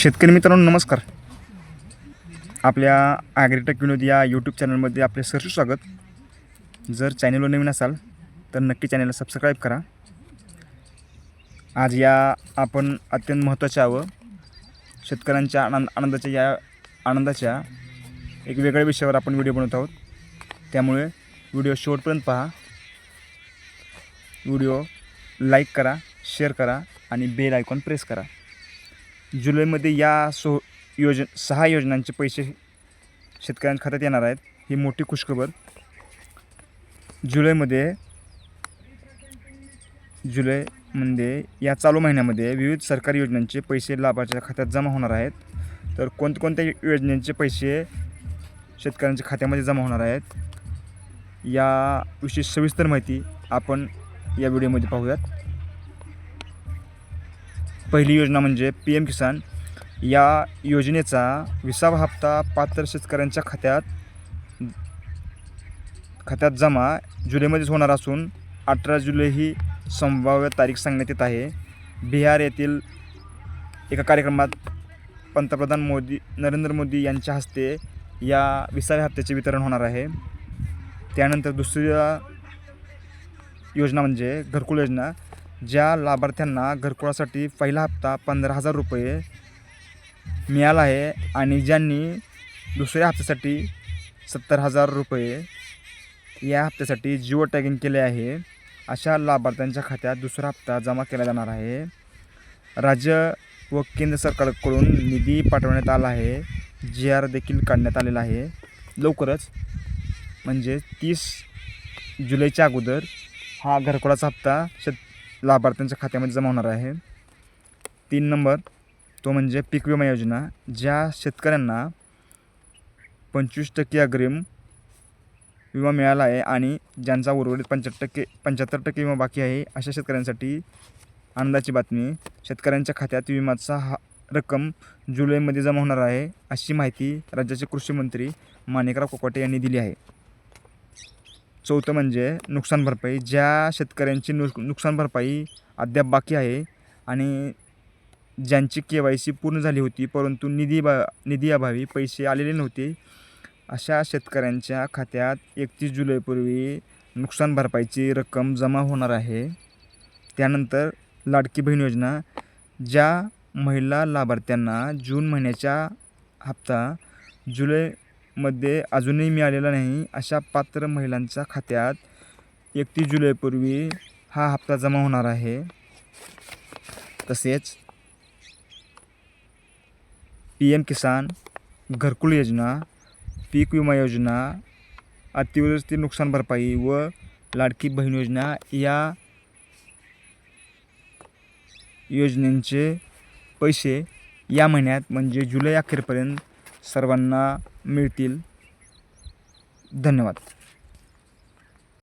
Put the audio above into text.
शेतकरी मित्रांनो नमस्कार. आपल्या ॲग्रीटेक विनोद या यूट्यूब चॅनलमध्ये आपले सरसू स्वागत. जर चॅनलवर नवीन असाल तर नक्की चॅनलला सबस्क्राईब करा. आज या आपण अत्यंत महत्त्वाच्या व शेतकऱ्यांच्या आनंद आनंदाच्या या आनंदाच्या एक वेगळ्या विषयावर आपण व्हिडिओ बनवत आहोत. त्यामुळे व्हिडिओ शेवटपर्यंत पहा. व्हिडिओ लाईक करा शेअर करा आणि बेल आयकॉन प्रेस करा. जुलैमध्ये या सो योज सहा योजनांचे पैसे शेतकऱ्यांच्या खात्यात येणार आहेत. ही मोठी खुशखबर. जुलैमध्ये जुलैमध्ये या चालू महिन्यामध्ये विविध सरकारी योजनांचे पैसे लाभाच्या खात्यात जमा होणार आहेत. तर कोणकोणत्या योजनांचे पैसे शेतकऱ्यांच्या खात्यामध्ये जमा होणार आहेत याविषयी सविस्तर माहिती आपण या व्हिडिओमध्ये पाहूयात. पहिली योजना म्हणजे पी एम किसान या योजनेचा विसावा हप्ता पात्र शेतकऱ्यांच्या खात्यात खात्यात जमा जुलैमध्येच होणार असून अठरा जुलै ही संभाव्य तारीख सांगण्यात येत आहे. बिहार येथील एका कार्यक्रमात पंतप्रधान मोदी नरेंद्र मोदी यांच्या हस्ते या विसाव्या हप्त्याचे वितरण होणार आहे. त्यानंतर दुसऱ्या योजना म्हणजे घरकुल योजना. ज्या लाभार्थ्यांना घरकुलासाठी पहिला हप्ता पंधरा हजार रुपये मिळाला आहे आणि ज्यांनी दुसऱ्या हप्त्यासाठी सत्तर हजार रुपये या हप्त्यासाठी जिओ टॅगिंग केले आहे अशा लाभार्थ्यांच्या खात्यात दुसरा हप्ता जमा केला जाणार आहे. राज्य व केंद्र सरकारकडून निधी पाठवण्यात आला आहे. जी आर देखील काढण्यात आलेला आहे. लवकरच म्हणजे तीस जुलैच्या अगोदर हा घरकुलाचा हप्ता शेत लाभार्थ्यांच्या खात्यामध्ये जमा होणार आहे. तीन नंबर तो म्हणजे पीक विमा योजना ज्या शेतकऱ्यांना पंचवीस टक्के अग्रिम विमा मिळाला आहे आणि ज्यांचा उर्वरित पंच्याहत्तर टक्के पंच्याहत्तर टक्के विमा बाकी आहे अशा शेतकऱ्यांसाठी आनंदाची बातमी. शेतकऱ्यांच्या खात्यात विमाचा हा रक्कम जुलैमध्ये जमा होणार आहे अशी माहिती राज्याचे कृषी मंत्री माणिकराव कोकाटे यांनी दिली आहे. चौथं म्हणजे नुकसान भरपाई. ज्या शेतकऱ्यांची नुक नुकसान भरपाई अद्याप बाकी आहे आणि ज्यांची के वाय सी पूर्ण झाली होती परंतु निधी बा निधी अभावी पैसे आलेले नव्हते अशा शेतकऱ्यांच्या खात्यात एकतीस जुलैपूर्वी नुकसान भरपाईची रक्कम जमा होणार आहे. त्यानंतर लाडकी बहीण योजना ज्या महिला लाभार्थ्यांना जून महिन्याचा हप्ता जुलै मध्ये अजूनही मिळालेला नाही. अशा पात्र महिलांच्या खात्यात एकतीस जुलैपूर्वी हा हप्ता जमा होणार आहे. तसेच पी एम किसान घरकुल योजना पीक विमा योजना अतिवृष्टी नुकसान भरपाई व लाडकी बहीण योजना या योजनेचे पैसे या महिन्यात म्हणजे जुलै अखेरपर्यंत सर्वांना मिळतील. धन्यवाद.